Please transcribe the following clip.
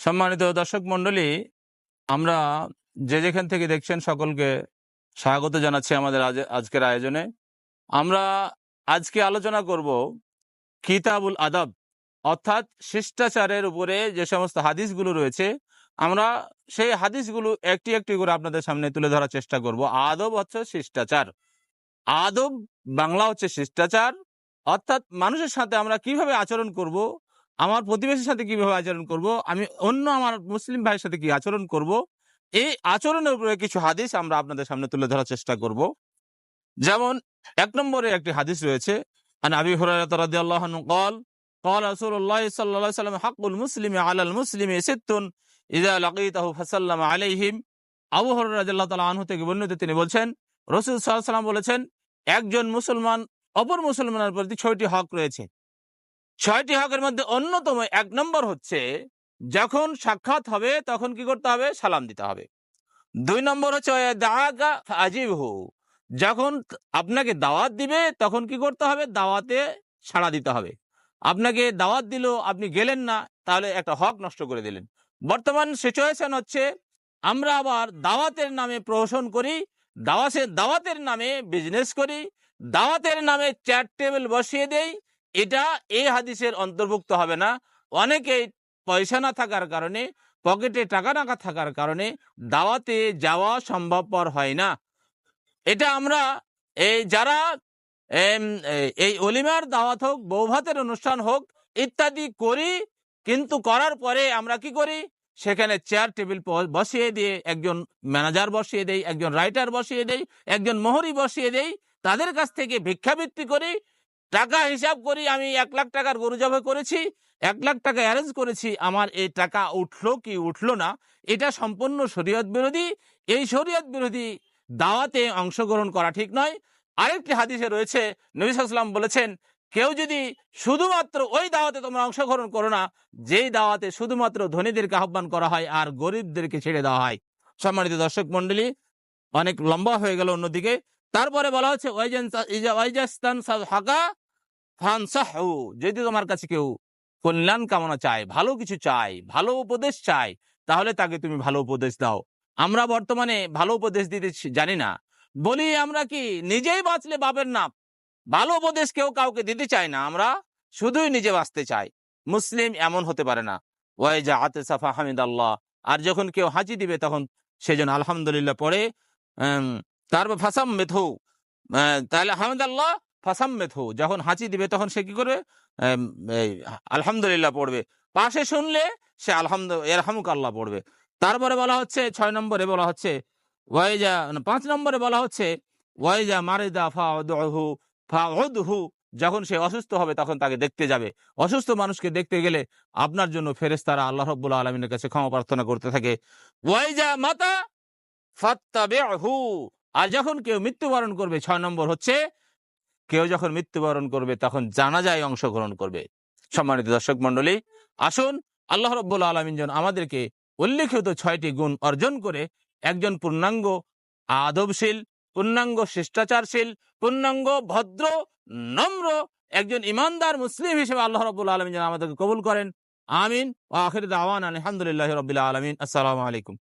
সম্মানিত দর্শক মন্ডলী আমরা যে যেখান থেকে দেখছেন সকলকে স্বাগত জানাচ্ছি আমাদের আজ, আজকের আয়োজনে। আমরা আজকে আলোচনা করব কিতাবুল আদব, অর্থাৎ শিষ্টাচারের উপরে যে সমস্ত হাদিসগুলো রয়েছে, আমরা সেই হাদিসগুলো একটি একটি করে আপনাদের সামনে তুলে ধরার চেষ্টা করব। আদব হচ্ছে শিষ্টাচার। আদব বাংলা হচ্ছে শিষ্টাচার, অর্থাৎ মানুষের সাথে আমরা কীভাবে আচরণ করব আমার প্রতিবেশীর সাথে কিভাবে আচরণ করব আমি অন্য আমার মুসলিম ভাইয়ের সাথে কি আচরণ করব এই আচরণের উপরে কিছু হাদিস আমরা আপনাদের সামনে তুলে ধরার চেষ্টা করব যেমন এক নম্বরে একটি হাদিস রয়েছে আন আবি হুরায়রা রাদিয়াল্লাহু আনহু قال قال رسول الله صلى الله عليه وسلم حق المسلم على المسلم ست اذا لقيته فسلم عليهم আবু হুরায়রা রাদিয়াল্লাহু তাআলা আনহু থেকে বর্ণিত তিনি বলছেন রাসূল সাল্লাল্লাহু আলাইহি ওয়াসাল্লাম বলেছেন একজন মুসলমান অপর মুসলমানের প্রতি ছয়টি হক রয়েছে ছয়টি হকের মধ্যে অন্যতম এক নম্বর হচ্ছে, যখন সাক্ষাৎ হবে, তখন কি করতে হবে? সালাম দিতে হবে। দুই নম্বর হচ্ছে আজিব হু যখন আপনাকে দাওয়াত দিবে, তখন কি করতে হবে? দাওয়াতে সাড়া দিতে হবে। আপনাকে দাওয়াত দিল, আপনি গেলেন না, তাহলে একটা হক নষ্ট করে দিলেন। বর্তমান সিচুয়েশন হচ্ছে, আমরা আবার দাওয়াতের নামে প্রহসন করি দাওয়াতের দাওয়াতের নামে বিজনেস করি, দাওয়াতের নামে চেয়ার টেবিল বসিয়ে দেই এটা এই হাদিসের অন্তর্ভুক্ত হবে না। অনেকেই পয়সা না থাকার কারণে, পকেটে টাকা না থাকার কারণে দাওয়াতে যাওয়া সম্ভবপর হয় না। এটা আমরা এই যারা এই অলিমার দাওয়াত হোক, বৌভাতের অনুষ্ঠান হোক, ইত্যাদি করি, কিন্তু করার পরে আমরা কি করি? সেখানে চেয়ার টেবিল বসিয়ে দিয়ে একজন ম্যানেজার বসিয়ে দেই, একজন রাইটার বসিয়ে দেই, একজন মোহরি বসিয়ে দেই, তাদের কাছ থেকে ভিক্ষাবৃত্তি করি টাকা হিসাব করি, আমি এক লাখ টাকার গরু জবাই করেছি, এক লাখ টাকা অ্যারেঞ্জ করেছি, আমার এই টাকা উঠল কি উঠল না, এটা সম্পূর্ণ শরীয়ত বিরোধী। এই শরীয়ত বিরোধী দাওয়াতে অংশগ্রহণ করা ঠিক নয়। আরেকটি হাদিসে রয়েছে, নবী বলেছেন, কেউ যদি শুধুমাত্র ওই দাওয়াতে তোমরা অংশগ্রহণ করো না, যেই দাওয়াতে শুধুমাত্র ধনীদেরকে আহ্বান করা হয় আর গরিবদেরকে ছেড়ে দেওয়া হয়। সম্মানিত দর্শক মন্ডলী অনেক লম্বা হয়ে গেল অন্যদিকে। তারপরে বলা হচ্ছে ওয়াইজাস্তান হাকা ফানসাহু, যদি তোমার কাছে কেউ কল্যাণ কামনা চায়, ভালো কিছু চায়, ভালো উপদেশ চায়, তাহলে তাকে তুমি ভালো উপদেশ দাও। আমরা বর্তমানে ভালো উপদেশ দিতে জানি না। বলি আমরা কি, নিজেই বাঁচলে বাপের নাম ভালো উপদেশ কেউ কাউকে দিতে চায় না, আমরা শুধুই নিজে বাঁচতে চাই। মুসলিম এমন হতে পারে না। ওয়াইজা আতে সাফা হামিদ আল্লাহ আর যখন কেউ হাঁচি দিবে, তখন সেজন আলহামদুলিল্লাহ পড়ে তারপর ফাসাম মেথু তাহলে হামিদ আল্লাহ ফাসাম মেথু যখন হাঁচি দিবে তখন সে কি করবে? আলহামদুলিল্লাহ পড়বে। পাশে শুনলে সে আলহামদু এরহামুক আল্লাহ পড়বে। তারপরে বলা হচ্ছে, ছয় নম্বরে বলা হচ্ছে, ওয়াইজা, পাঁচ নম্বরে বলা হচ্ছে, ওয়াইজা মারিদা ফাউদহু ফাউদহু, যখন সে অসুস্থ হবে তখন তাকে দেখতে যাবে। অসুস্থ মানুষকে দেখতে গেলে আপনার জন্য ফেরেশতারা আল্লাহ রাব্বুল আলামিনের কাছে ক্ষমা প্রার্থনা করতে থাকে। ওয়াইজা মাতা ফাত্তাবিহু আর যখন কেউ মৃত্যুবরণ করবে, ছয় নম্বর হচ্ছে কেউ যখন মৃত্যুবরণ করবে, তখন জানাজায় অংশগ্রহণ করবে। সম্মানিত দর্শক মন্ডলী আসুন আল্লাহ রব্বুল আলমিন যেন আমাদেরকে উল্লেখিত ছয়টি গুণ অর্জন করে একজন পূর্ণাঙ্গ আদবশীল, পূর্ণাঙ্গ শিষ্টাচারশীল, পূর্ণাঙ্গ ভদ্র, নম্র একজন ইমানদার মুসলিম হিসেবে আল্লাহ রব্বুল আলমিন আমাদেরকে কবুল করেন। আমিন। আখির দাওয়ান আলহামদুলিল্লাহ রবিল্লা আলমিন। আসসালামু আলাইকুম।